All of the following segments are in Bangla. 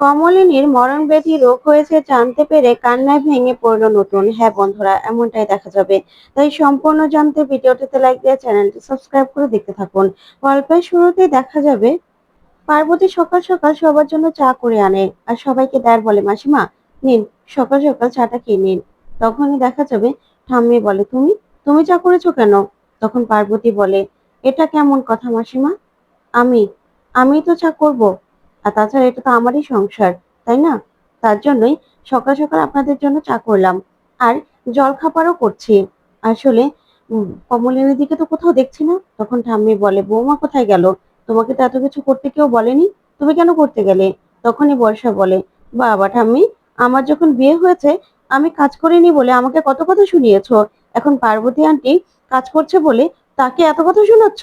কমলিনীর মরণব্যাধি রোগ হয়েছে জানতে পেরে কান্নায় ভেঙে পড়ল নতুন। হ্যাঁ বন্ধুরা, এমনটাই দেখা যাবে। তাই সম্পূর্ণ জানতে ভিডিওটিতে লাইক দিয়ে চ্যানেলটি সাবস্ক্রাইব করে দেখতে থাকুন। গল্পের শুরুতেই দেখা যাবে, পার্বতী সকাল সকাল সবার জন্য চা করে আনে। আর সবাইকে দেয় বলে, মাসিমা, নিন, সকাল সকাল চাটা খেয়ে নিন। তখনই দেখা যাবে, ঠাম্মি বলে, তুমি তুমি চা করেছ কেন? তখন পার্বতী বলে, এটা কেমন কথা মাসিমা? আমি আমি তো চা করব। আর তাছাড়া এটা তো আমারই সংসার, তাই না? তার জন্যই সকাল সকাল আপনাদের জন্য চা করলাম। আর জল খাবারও করছি। আসলে কমলিনীর দিকে তো কোথাও দেখছি না। তখন ঠাম্মি বলে, বৌমা কোথায় গেল? তোমাকে তো এত কিছু করতে কেউ বলেনি? তুমি কেন করতে গেলে? তখনই বর্ষা বলে, বাবা ঠাম্মি, আমার যখন বিয়ে হয়েছে, আমি কাজ করিনি বলে আমাকে কত কথা শুনিয়েছো? এখন পার্বতী আন্টি কাজ করছে বলে তাকে এত কথা শোনাচ্ছ?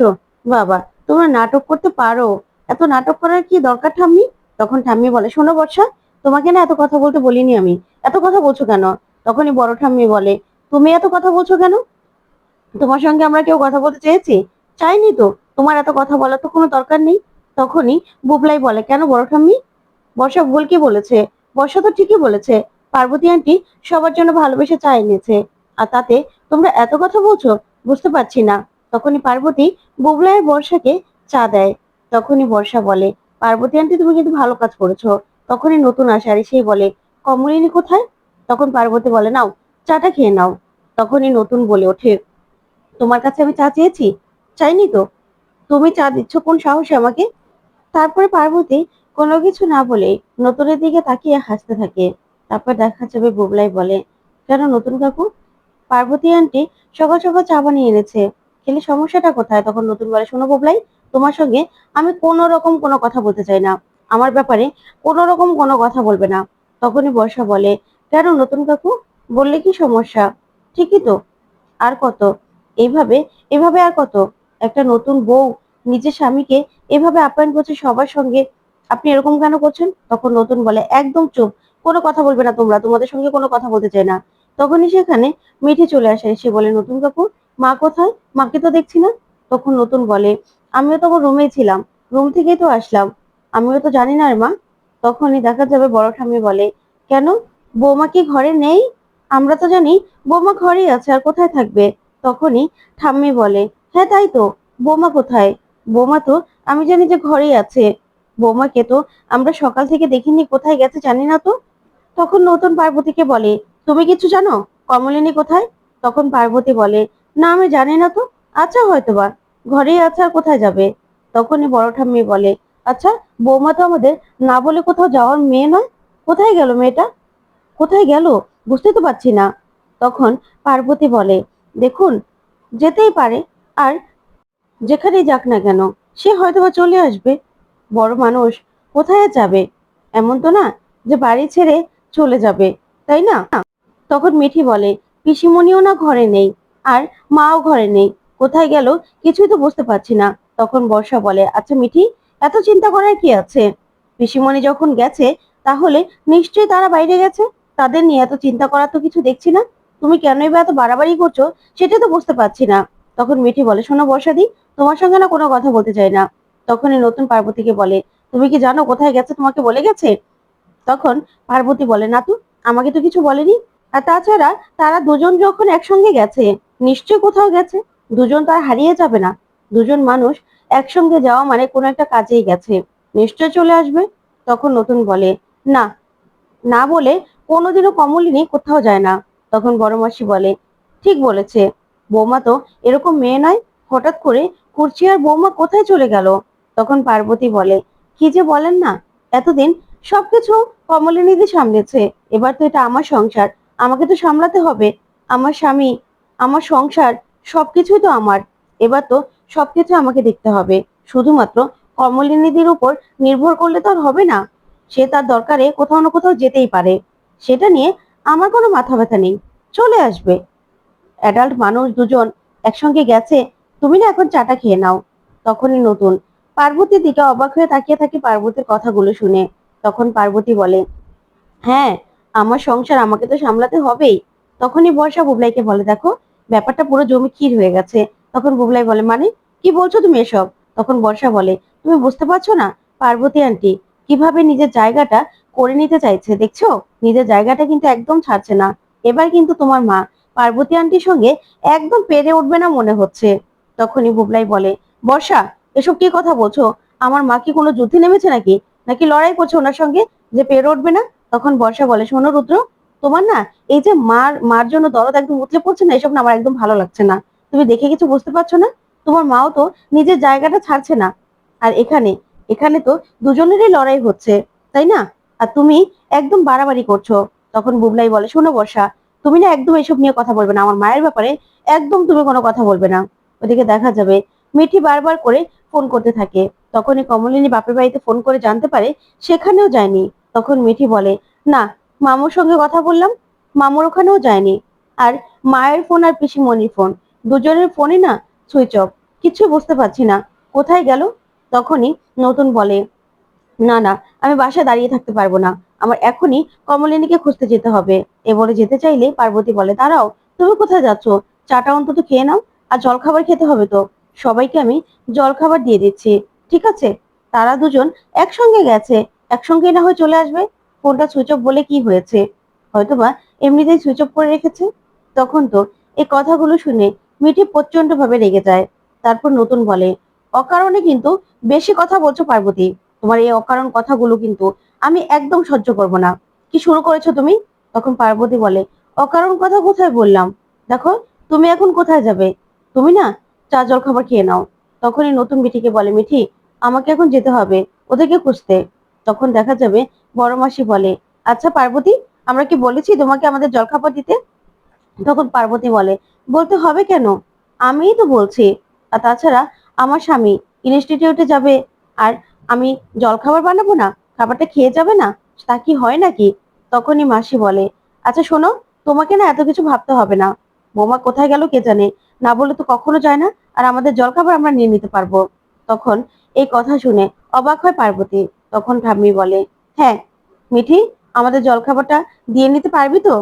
বাবা, তোমরা নাটক করতে পারো। এত নাটক করার কি দরকার ঠাম্মি? তখন ঠাম্মি বলে, শোনো বর্ষা, তোমাকে না এত কথা বলতে বলিনি আমি। এত কথা বলছো কেন? তখনই বড় ঠাম্মি বলে, তুমি এত কথা বলছো কেন? তোমার সঙ্গে আমরা কেউ কথা বলতে চেয়েছি? চাইনি তো। তোমার এত কথা বলার তো কোনো দরকার নেই। তখনই বুবলাই বলে, কেন বড় ঠাম্মি? বর্ষা ভুল কি বলেছে? বর্ষা তো ঠিকই বলেছে। পার্বতী আন্টি সবার জন্য ভালোবেসে চা এনেছে। আর তাতে তোমরা এত কথা বলছো? বুঝতে পারছি না। তখনই পার্বতী বুবলাই বর্ষাকে চা দেয়। তখনই বর্ষা বলে, পার্বতী আন্টি, তুমি কিন্তু ভালো কাজ করেছ। তখনই নতুন আর সেই বলে, কমলিনী কোথায়? তখন পার্বতী বলে, নাও, চাটা খেয়ে নাও। তখনই নতুন বলে ওঠে, তোমার কাছে আমি চা চেয়েছি? চাইনি তো। তুমি চা দিচ্ছ কোন সাহসে আমাকে? তারপরে পার্বতী কোনো কিছু না বলে নতুনের দিকে তাকিয়ে হাসতে থাকে। তারপর দেখা যাবে বুবলাই বলে, কেন নতুন কাকু? পার্বতী আন্টি সকাল সকাল চা বানিয়ে এনেছে। খেলে সমস্যাটা কোথায়? তখন নতুন বলে, শোনো বুবলাই তোমার সঙ্গে আমি কোনো রকম কোনো কথা বলতে চাই না। আমার ব্যাপারে কোনো রকম কোনো কথা বলবে না। তখনই বর্ষা বলে, কেন নতুন কাকু? বললে কি সমস্যা? ঠিকই তো। আর কত? এইভাবে এভাবে আর কত? একটা নতুন বউ নিজের স্বামীকে এভাবে আপ্যায়ন করছে সবার সঙ্গে? আপনি এরকম কেন করছেন? তখন নতুন বলে, একদম চুপ। কোনো কথা বলবে না তোমরা। তোমাদের সঙ্গে কোনো কথা বলতে চাই না। তখনই সেখানে মিঠি চলে আসে। সে বলে, নতুন কাকু, মা কোথায়? মাকে তো দেখছি না? তখন নতুন বলে আমিও তখন রুমেই ছিলাম। রুম থেকেই তো আসলাম। আমিও তো জানি না রে মা। তখনই দেখা যাবে বড় ঠাম্মি বলে, কেন? বৌমা কি ঘরে নেই? আমরা তো জানি, বৌমা ঘরেই আছে, আর কোথায় থাকবে? তখনই ঠাম্মি বলে হ্যাঁ তাই তো। বৌমা কোথায়? বৌমা তো, আমি জানি যে ঘরেই আছে। বৌমাকে তো? আমরা সকাল থেকে দেখিনি, কোথায় গেছে জানি না তো? তখন নতুন পার্বতীকে বলে, তুমি কিছু জানো? কমলিনী কোথায়? তখন পার্বতী বলে, না, আমি জানি না তো। আচ্ছা হয়তোবা। ঘরেই আছে আর কোথায় যাবে? তখনই বড় ঠাম্মি বলে আচ্ছা বৌমা তো আমাদের না বলে কোথাও যাওয়ার মেয়ে নয়? কোথায় গেল মেয়েটা? কোথায় গেল? বুঝতে তো পারছি না। তখন পার্বতী বলে, দেখুন, যেতেই পারে, আর যেখানেই যাক না কেন, সে হয়তোবা চলে আসবে। বড় মানুষ কোথায় যাবে? এমন তো না যে বাড়ি ছেড়ে চলে যাবে, তাই না? তখন মিঠি বলে, পিসিমণিও না ঘরে নেই, আর মাও ঘরে নেই। কোথায় গেল কিছুই তো বুঝতে পারছি না। তখন বর্ষা বলে আচ্ছা মিঠি, এত চিন্তা করার কি আছে? পিসিমণি যখন গেছে, তাহলে নিশ্চয়ই তারা বাইরে গেছে? তাদের নিয়ে এত চিন্তা করার তো কিছু দেখছি না। তুমি কেনই বা এত বাড়াবাড়ি করছ, সেটা তো বুঝতে পারছি না। তখন মিঠি বলে, শোনো বর্ষাদি, তোমার সঙ্গে না কোনো কথা বলতে চাই না। তখনই নতুন পার্বতীকে বলে, তুমি কি জানো কোথায় গেছে, তোমাকে বলে গেছে? তখন পার্বতী বলে না তো আমাকে তো কিছু বলেনি। আর তাছাড়া তারা দুজন যখন একসঙ্গে গেছে নিশ্চয় কোথাও গেছে। দুজন তো আর হারিয়ে যাবে না। দুজন মানুষ একসঙ্গে যাওয়া মানে কোনো একটা কাজেই গেছে। নিশ্চয় চলে আসবে? তখন নতুন বলে, না। না বলে কোনোদিনও কমলিনী কোথাও যায় না। তখন বড় মাসি বলে, ঠিক বলেছে। বৌমা তো এরকম মেয়ে নয়। হঠাৎ করে কুর্চি আর বৌমা কোথায় চলে গেল? তখন পার্বতী বলে, কি যে বলেন না? এতদিন সবকিছু কমলিনীদি সামলেছে। এবার তো এটা আমার সংসার। আমাকে তো সামলাতে হবে। আমার স্বামী, আমার সংসার সবকিছুই তো আমার। এবার তো সবকিছু আমাকে দেখতে হবে। শুধুমাত্র কমলিনীদির উপর নির্ভর করলে তো আর হবে না। সে তার দরকারে কোথাও না কোথাও যেতেই পারে। সেটা নিয়ে আমার কোনো মাথা ব্যথা নেই। চলে আসবে। অ্যাডাল্ট মানুষ দুজন একসঙ্গে গেছে। তুমি না এখন চাটা খেয়ে নাও। তখনই নতুন। পার্বতীর দিকে অবাক হয়ে তাকিয়ে থাকে পার্বতীর কথাগুলো শুনে। তখন পার্বতী বলে হ্যাঁ আমার সংসার আমাকে তো সামলাতে হবেই। তখনই বর্ষা বুবলাইকে বলে, দেখো ব্যাপারটা পুরো জমি ক্ষীর হয়ে গেছে। তখন বুবলাই বলে মানে? কি বলছো তুমি এসব? তখন বর্ষা বলে, তুমি বুঝতে পারছ না? পার্বতী আন্টি কীভাবে নিজের জায়গাটা করে নিতে চাইছে, দেখছ? নিজের জায়গাটা কিন্তু একদম ছাড়ছে না। এবার কিন্তু তোমার মা পার্বতী আন্টির সঙ্গে একদম পেরে উঠবে না মনে হচ্ছে। তখনই বুবলাই বলে, বর্ষা, এসব কি কথা বলছো? আমার মা কি কোনো যুদ্ধে নেমেছে নাকি? নাকি লড়াই করছে ওনার সঙ্গে যে পেরে উঠবে না? তখন বর্ষা বলে, শোনো রুদ্র তোমার না এই যে মার মার জন্য দরদ একদম উতলে পড়ছে না, এসব না আমার একদম ভালো লাগছে না। তুমি দেখে কিছু বুঝতে পারছ না? তোমার মাও তো নিজের জায়গাটা ছাড়ছে না। আর এখানে এখানে তো দুজনেরই লড়াই হচ্ছে, তাই না? আর তুমি একদম বাড়াবাড়ি করছ। তখন বুবলাই বলে, শোনো বর্ষা, তুমি না একদম এসব নিয়ে কথা বলবে না। আমার মায়ের ব্যাপারে একদম তুমি কোনো কথা বলবে না। ওদিকে দেখা যাবে মিঠি বারবার করে ফোন করতে থাকে। তখনই কমলিনী বাপের বাড়িতে ফোন করে জানতে পারে, সেখানেও যায়নি। তখন মিঠি বলে, না মামুর সঙ্গে কথা বললাম, মামুর ওখানেও যায়নি। আর মায়ের ফোন আর পিসিমণির ফোন, দুজনের ফোনে না, সুইচ অফ। কিছু বুঝতে পারছি না, কোথায় গেল? তখনই নতুন বলে, না না, আমি বাসায় দাঁড়িয়ে থাকতে পারব না। আমার এখনই কমলিনীকে খুঁজতে যেতে হবে। এ বলে যেতে চাইলে পার্বতী বলে, দাঁড়াও, তুমি কোথায় যাচ্ছ? চাটা অন্তত খেয়ে নাও, আর জলখাবার খেতে হবে তো। সবাইকে আমি জলখাবার দিয়ে দিচ্ছি, ঠিক আছে? তারা দুজন একসঙ্গে গেছে একসঙ্গে না হয়ে চলে আসবে? ফোনটা সুইচ অফ বলে কি হয়েছে? হয়তোবা এমনিতেই সুইচ অফ করে রেখেছে। তখন তো এই কথাগুলো শুনে মিঠি প্রচণ্ড ভাবে রেগে যায়। তারপর নতুন বলে, অকারণে কিন্তু বেশি কথা বলছো পার্বতী। তোমার এই অকারণ কথাগুলো কিন্তু আমি একদম সহ্য করব না। কি শুরু করেছ তুমি? তখন পার্বতী বলে, অকারণ কথা কোথায় বললাম? দেখো, তুমি এখন কোথায় যাবে? তুমি না চা জল খাবার খেয়ে নাও। তখনই নতুন মিঠিকে বলে, মিঠি, আমাকে এখন যেতে হবে। ওদেরকে খুঁজতে। তখন দেখা যাবে বড় মাসি বলে আচ্ছা পার্বতী, আমরা কি বলেছি তোমাকে আমাদের জলখাবার দিতে? তখন পার্বতী বলে, বলতে হবে কেন? আমিই তো বলছি। আর তাছাড়া আমার স্বামী ইনস্টিটিউটে যাবে, আর আমি জলখাবার বানাবো না, খাবারটা খেয়ে যাবে না, তা কি হয় নাকি? তখনই মাসি বলে আচ্ছা শোনো, তোমাকে না এত কিছু ভাবতে হবে না। বোমা কোথায় গেল কে জানে? না বলে তো কখনো যায় না, আর আমাদের জলখাবার আমরা নিয়ে নিতে পারব। তখন এই কথা শুনে অবাক হয় পার্বতী। তখন ঠাম্মি বলে হ্যাঁ মিঠি, আমাদের জলখাবারটা দিয়ে নিতে পারবি তো?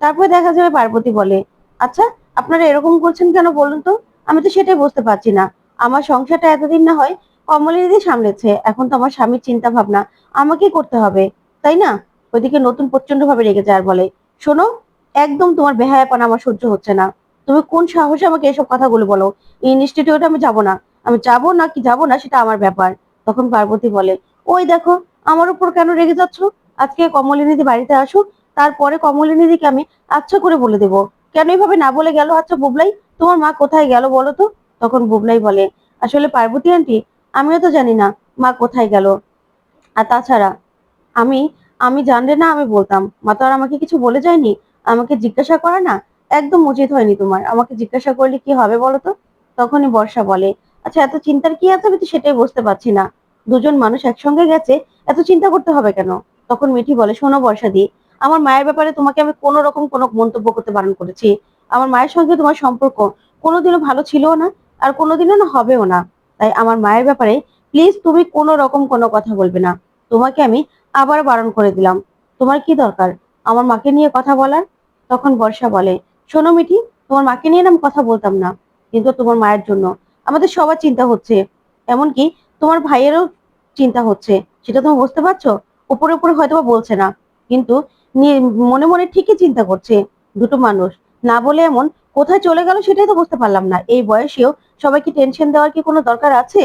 তারপরে দেখা যাবে পার্বতী বলে আচ্ছা আপনারা এরকম করছেন কেন বলুন তো? আমি তো সেটাই বুঝতে পারছি না। আমার সংসারটা এতদিন না হয় কমলিনীদি সামলেছে। এখন তো আমার স্বামীর চিন্তা ভাবনা আমাকেই করতে হবে, তাই না? ওইদিকে নতুন প্রচণ্ড ভাবে রেগে যায় আর বলে, শোনো, একদম তোমার বেহায়াপনা আমার সহ্য হচ্ছে না। তুমি কোন সাহসে আমাকে এসব কথাগুলো বলো? ইনস্টিটিউটে আমি যাব না। আমি যাব না কি যাব না সেটা আমার ব্যাপার। তখন পার্বতী বলে ওই দেখো, আমার উপর কেন রেগে যাচ্ছ? আজকে কমলিনীদি বাড়িতে আসুক, তারপরে কমলিনীদিকে আমি আচ্ছা করে বলে দেবো। কেন এইভাবে না বলে গেল? আচ্ছা বুবলাই, তোমার মা কোথায় গেল বলো তো? তখন বুবলাই বলে, আসলে পার্বতী আন্টি, আমিও তো জানি না মা কোথায় গেল। আর তাছাড়া, আমি আমি জানলে না আমি বলতাম। মা তো আর আমাকে কিছু বলে যায়নি? আমাকে জিজ্ঞাসা করা না? একদম উচিত হয়নি তোমার। আমাকে জিজ্ঞাসা করলে কি হবে বলো তো? তখনই বর্ষা বলে আচ্ছা এত চিন্তার কি আছে আমি তো সেটাই বুঝতে পারছি না। দুজন মানুষ একসঙ্গে গেছে, এত চিন্তা করতে হবে কেন? তখন মিঠি বলে, শোনো বর্ষা দি আমার মায়ের ব্যাপারে তোমাকে আমি কোনো রকম কোনো মন্তব্য করতে বারণ করেছি। আমার মায়ের সঙ্গে তোমার সম্পর্ক কোনোদিনও ভালো ছিলও না, আর কোনোদিনও না হবেও না। তাই আমার মায়ের ব্যাপারে প্লিজ তুমি কোনো রকম কোনো কথা বলবে না। তোমাকে আমি আবার বারণ করে দিলাম। তোমার কি দরকার? আমার মাকে নিয়ে কথা বলার? তখন বর্ষা বলে, শোনো মিঠি, তোমার মাকে নিয়ে আমি কথা বলতাম না, কিন্তু তোমার মায়ের জন্য। আমাদের সবার চিন্তা হচ্ছে, এমনকি তোমার ভাইয়েরও চিন্তা হচ্ছে, সেটা তুমি বুঝতে পারছ? উপরে উপরে হয়তো বলছে না, কিন্তু মনে মনে ঠিকই চিন্তা করছে দুটো মানুষ। না বলে এমন কোথায় চলে গেল সেটাই তো বুঝতে পারলাম না। এই বয়সেও সবাইকে টেনশন দেওয়ার কি কোনো দরকার আছে?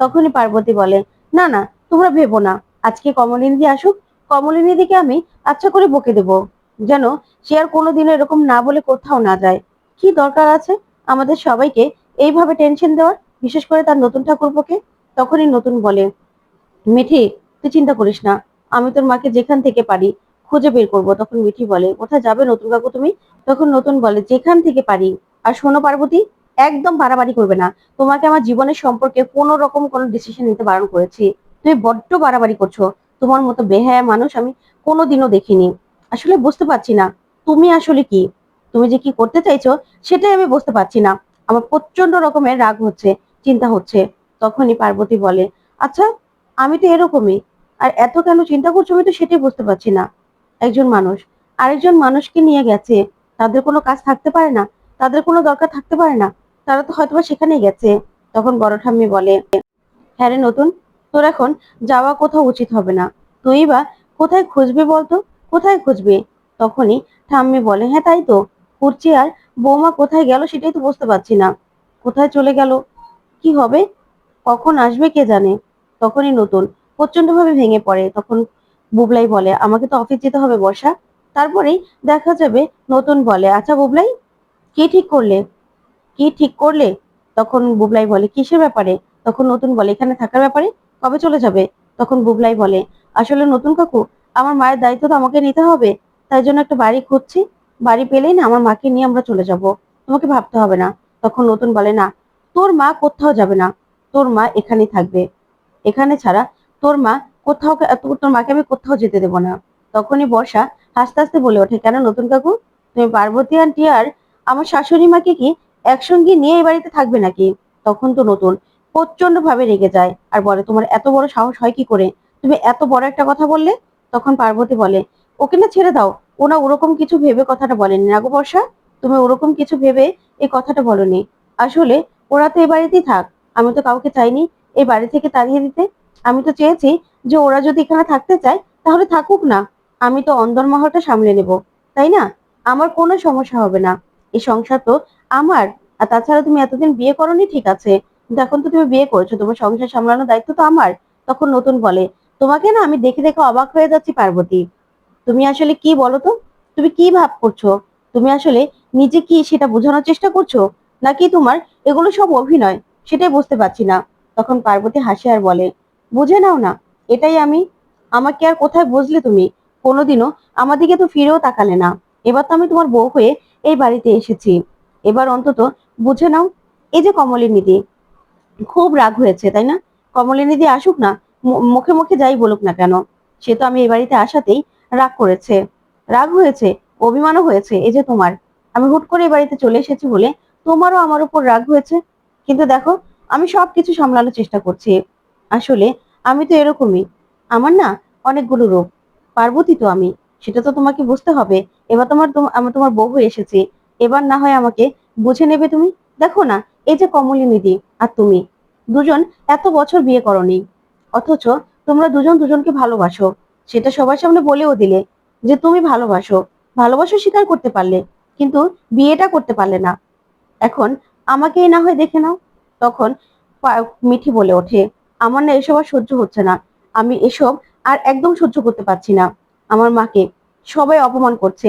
তখনই পার্বতী বলে, না না, তোমরা ভেবো না। আজকে কমলিনীদি আসুক, কমলিনীদিকে আমি আচ্ছা করে বকে দেব। যেন সে আর কোনোদিনও এরকম না বলে কোথাও না যায়। কি দরকার আছে আমাদের সবাইকে এইভাবে টেনশন দেওয়ার? বিশেষ করে তার নতুন ঠাকুরপোকে? তখনই নতুন বলে, মিঠি, তুই চিন্তা করিস না, আমি তোর মাকে যেখান থেকে পারি খুঁজে বের করব। তখন মিঠি বলে, কোথায় যাবে নতুন কাকু তুমি? তখন নতুন বলে, যেখান থেকে পারি। আর শোনো পার্বতী, একদম বাড়াবাড়ি করবে না। তোমাকে আমার জীবনের সম্পর্কে কোনো রকম কোনো ডিসিশন নিতে বারণ করেছি। তুমি বড্ড বাড়াবাড়ি করছ। তোমার মতো বেহায়া মানুষ আমি কোনোদিনও দেখিনি। আসলে বুঝতে পারছি না, তুমি আসলে কি? তুমি যে কি করতে চাইছো, সেটাই আমি বুঝতে পারছি না। আমার প্রচণ্ড রকমের রাগ হচ্ছে, চিন্তা হচ্ছে। তখনই পার্বতী বলে আচ্ছা আমি তো এরকমই। আর এত কেন চিন্তা করছ? আমি তো সেটাই বুঝতে পারছি না। একজন মানুষ। আরেকজন মানুষকে নিয়ে গেছে। তাদের কোনো কাজ থাকতে পারে না। তাদের কোনো দরকার থাকতে পারে না। তারা তো হয়তোবা সেখানেই গেছে। তখন বড় ঠাম্মি বলে হ্যাঁ রে নতুন, তোর এখন যাওয়া কোথাও উচিত হবে না। তুই বা কোথায় খুঁজবি বলতো? কোথায় খুঁজবি? তখনই ঠাম্মি বলে হ্যাঁ তাই তো। কুর্চি আর বৌমা কোথায় গেল সেটাই তো বুঝতে পারছি না। কোথায় চলে গেল? কি হবে? কখন আসবে কে জানে? তখনই নতুন। প্রচন্ডভাবে ভেঙে পড়ে। তখন বুবলাই বলে, আমাকে তো অফিস যেতে হবে বর্ষা। তারপরেই দেখা যাবে নতুন বলে আচ্ছা বুবলাই, কি ঠিক করলে? কি ঠিক করলে? তখন বুবলাই বলে, কিসের ব্যাপারে? তখন নতুন বলে, এখানে থাকার ব্যাপারে? কবে চলে যাবে? তখন বুবলাই বলে, আসলে নতুন কাকু, আমার মায়ের দায়িত্ব তো আমাকে নিতে হবে। তাই জন্য একটা বাড়ি খুঁজছি। বাড়ি পেলেই না আমার মাকে নিয়ে আমরা চলে যাব। তোমাকে ভাবতে হবে না। তখন নতুন বলে, না, তোর মা কোথাও যাবে না। তোর মা এখানেই থাকবে। এখানে ছাড়া তোর মা কোথাও তোর মাকে আমি কোথাও যেতে দেবো না। তখনই বর্ষা হাসতে হাসতে বলে ওঠে, কেন নতুন কাকু? তুমি পার্বতী আন্টি আর আমার শাশুড়ি মাকে কি একসঙ্গে নিয়ে এই বাড়িতে থাকবে নাকি? তখন তো নতুন প্রচণ্ড ভাবে রেগে যায় আর বলে, তোমার এত বড় সাহস হয় কি করে? তুমি এত বড় একটা কথা বললে? তখন পার্বতী বলে, ওকে না ছেড়ে দাও। ওনা ওরকম কিছু ভেবে কথাটা বলেনি। না গো বর্ষা, তুমি ওরকম কিছু ভেবে এই কথাটা বলনি। আসলে ওরা তো এই বাড়িতেই থাক। আমি তো কাউকে চাইনি এই বাড়ি থেকে তাড়িয়ে দিতে। আমি তো চেয়েছি যে ওরা যদি এখানে থাকতে চায়, তাহলে থাকুক না। আমি তো অন্দরমহলটা সামলে নেব, তাই না? আমার কোনো সমস্যা হবে না। এই সংসার তো আমার। আর তাছাড়া তুমি এতদিন বিয়ে করনি, ঠিক আছে। কিন্তু এখন তো তুমি বিয়ে করেছ, তোমার সংসার সামলানোর দায়িত্ব তো আমার। তখন নতুন বলে, তোমাকে না আমি দেখে দেখে অবাক হয়ে যাচ্ছি, পার্বতী। তুমি আসলে কি বলো তো? তুমি কি ভাব করছ? তুমি আসলে নিজে কি সেটা বোঝানোর চেষ্টা করছ? নাকি তোমার এগুলো সব অভিনয়? সেটাই বুঝতে পারছি না। তখন পার্বতী হাসে আর বলে, বুঝে নাও না, এটাই আমি। আমাকে আর কোথায় বুঝলে তুমি? কোনোদিনও আমার দিকে তো ফিরেও তাকালে না। এবার তো আমি তোমার বউ হয়ে এই বাড়িতে এসেছি। এবার অন্তত বুঝে নাও, এই যে কমলিনীদি খুব রাগ হয়েছে, তাই না? কমলিনীদি আসুক না মুখে মুখে যাই বলুক না কেন? সে তো আমি এই বাড়িতে আসাতেই রাগ করেছে। রাগ হয়েছে, অভিমানও হয়েছে, এই যে তোমার। আমি হুট করে এই বাড়িতে চলে এসেছি বলে তোমারও আমার উপর রাগ হয়েছে? কিন্তু দেখো, আমি সবকিছু সামলানোর চেষ্টা করছি। আসলে আমি তো এরকমই। আমার না অনেকগুলো রূপ পার্বতী তো আমি। সেটা তো তোমাকে বুঝতে হবে। এবার তোমার তোম- আমি তোমার বউ হয়ে এসেছি। এবার না হয় আমাকে বুঝে নেবে তুমি? দেখো না, এই যে কমলিনীদি আর তুমি, দুজন এত বছর বিয়ে করনি। অথচ তোমরা দুজন দুজনকে ভালোবাসো। সেটা সবার সামনে বলেও দিলে যে তুমি ভালোবাসো। ভালোবাসো স্বীকার করতে পারলে, কিন্তু বিয়েটা করতে পারলে না। এখন আমাকেই না হয় দেখে নাও। তখন মিঠি বলে ওঠে, আমার না এসব আর সহ্য হচ্ছে না। আমি এসব আর একদম সহ্য করতে পারছি না। আমার মাকে সবাই অপমান করছে।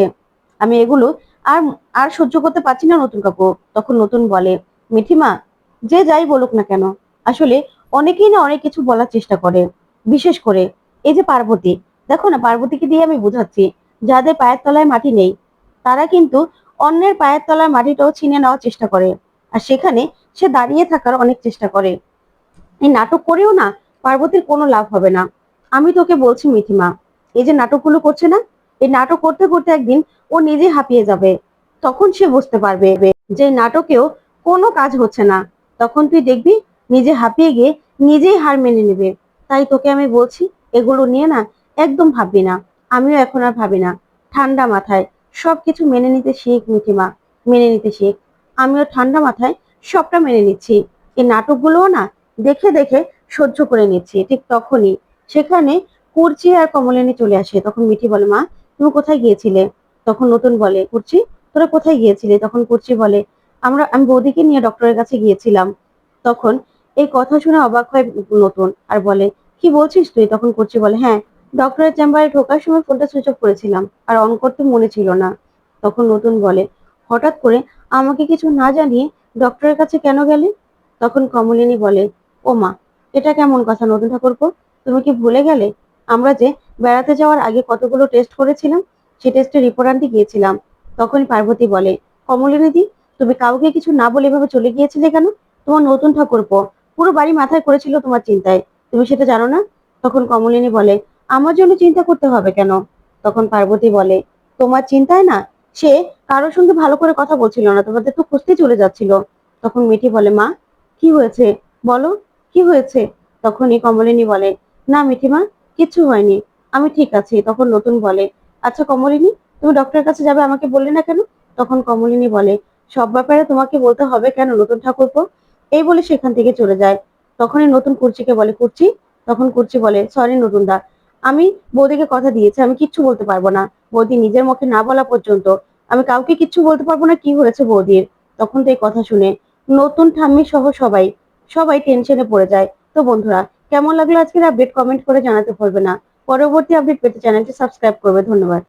আমি এগুলো আর আর সহ্য করতে পারছি না নতুন কাকু। তখন নতুন বলে, মিঠিমা, যে যাই বলুক না কেন, আসলে অনেকেই না অনেক কিছু বলার চেষ্টা করে। বিশেষ করে এই যে পার্বতী, দেখো না পার্বতীকে দিয়ে আমি বুঝাচ্ছি, যাদের পায়ের তলায় মাটি নেই, তারা কিন্তু অন্যের পায়ের তলার মাটিটাও ছিনে নেওয়ার চেষ্টা করে। আর সেখানে সে দাঁড়িয়ে থাকার অনেক চেষ্টা করে। এই নাটক করেও না পার্বতীর কোনো লাভ হবে না। আমি তোকে বলছি মিথিমা, এই যে নাটকগুলো করছে না, এই নাটক করতে করতে একদিন ও নিজে হাঁপিয়ে যাবে। তখন সে বুঝতে পারবে যে নাটকেও কোনো কাজ হচ্ছে না। তখন তুই দেখবি নিজে হাঁপিয়ে গিয়ে নিজেই হার মেনে নেবে। তাই তোকে আমি বলছি, এগুলো নিয়ে না একদম ভাববি না। আমিও এখন আর ভাবি না। ঠান্ডা মাথায় সবকিছু মেনে নিতে শিখ মিথিমা, মেনে নিতে শেখ। আমিও ঠান্ডা মাথায় সবটা মেনে নিচ্ছি। এই নাটকগুলোও না দেখে দেখে সহ্য করে নিচ্ছি, ঠিক তখনই। সেখানে কুর্চি আর কমলিনী চলে আসে, তখন মিঠি বলে, মা, তুমি কোথায় গিয়েছিলে? তখন নতুন বলে, কুর্চি, তোরা কোথায় গিয়েছিলে? তখন কুর্চি বলে, আমরা, আমি বৌদিকে নিয়ে ডক্টরের কাছে গিয়েছিলাম। তখন এই কথা শুনে অবাক হয় নতুন আর বলে, কি বলছিস তুই? তখন কুর্চি বলে হ্যাঁ ডক্টরের চেম্বারে ঢোকার সময় ফোনটা সুইচ অফ করেছিলাম, আর অন করতে মনে ছিল না। তখন নতুন বলে হঠাৎ করে আমাকে কিছু না জানিয়ে ডক্টরের কাছে কেন গেলে? তখন কমলিনী বলে, ও মা, এটা কেমন কথা নতুন ঠাকুরপো? তুমি কি ভুলে গেলে? আমরা যে বেড়াতে যাওয়ার আগে কতগুলো টেস্ট করেছিলাম সে টেস্টের রিপোর্ট আনতে গিয়েছিলাম। তখন পার্বতী বলে কমলিনীদি তুমি কাউকে কিছু না বলে এভাবে চলে গিয়েছিলে কেন? তোমার নতুন ঠাকুরপো, পুরো বাড়ি মাথায় করেছিল তোমার চিন্তায়, তুমি সেটা জানো না? তখন কমলিনী বলে, আমার জন্য চিন্তা করতে হবে কেন? তখন পার্বতী বলে, তোমার চিন্তায় না সে কারোর সঙ্গে ভালো করে কথা বলছিল না, তোমাদের তো খুঁজতে চলে যাচ্ছিল। তখন মিঠি বলে, মা, কি হয়েছে? বলো, কি হয়েছে? তখনই কমলিনী বলে, না মিঠিমা, কিচ্ছু হয়নি। আমি ঠিক আছি। তখন নতুন বলে আচ্ছা কমলিনী, তুমি ডক্টরের কাছে যাবে আমাকে বললে না কেন? তখন কমলিনী বলে, সব ব্যাপারে তোমাকে বলতে হবে কেন নতুন ঠাকুরপো? এই বলে সেখান থেকে চলে যায়। তখনই নতুন কুর্চিকে বলে, কুর্চি? তখন কুর্চি বলে, সরি নতুন দা আমি বৌদিকে কথা দিয়েছি, আমি কিচ্ছু বলতে পারব না। বৌদি নিজের মুখে না বলা পর্যন্ত আমি কাউকে কিচ্ছু বলতে পারব না কি হয়েছে বৌদির। তখন তো এই কথা শুনে নতুন ঠাম্মি সহ সবাই সবাই টেনশনে পড়ে যায়। তো বন্ধুরা, কেমন লাগল আজকের আপডেট কমেন্ট করে জানাতে ভুলবে না। পরবর্তী আপডেট পেতে চ্যানেলটি সাবস্ক্রাইব করবে। ধন্যবাদ।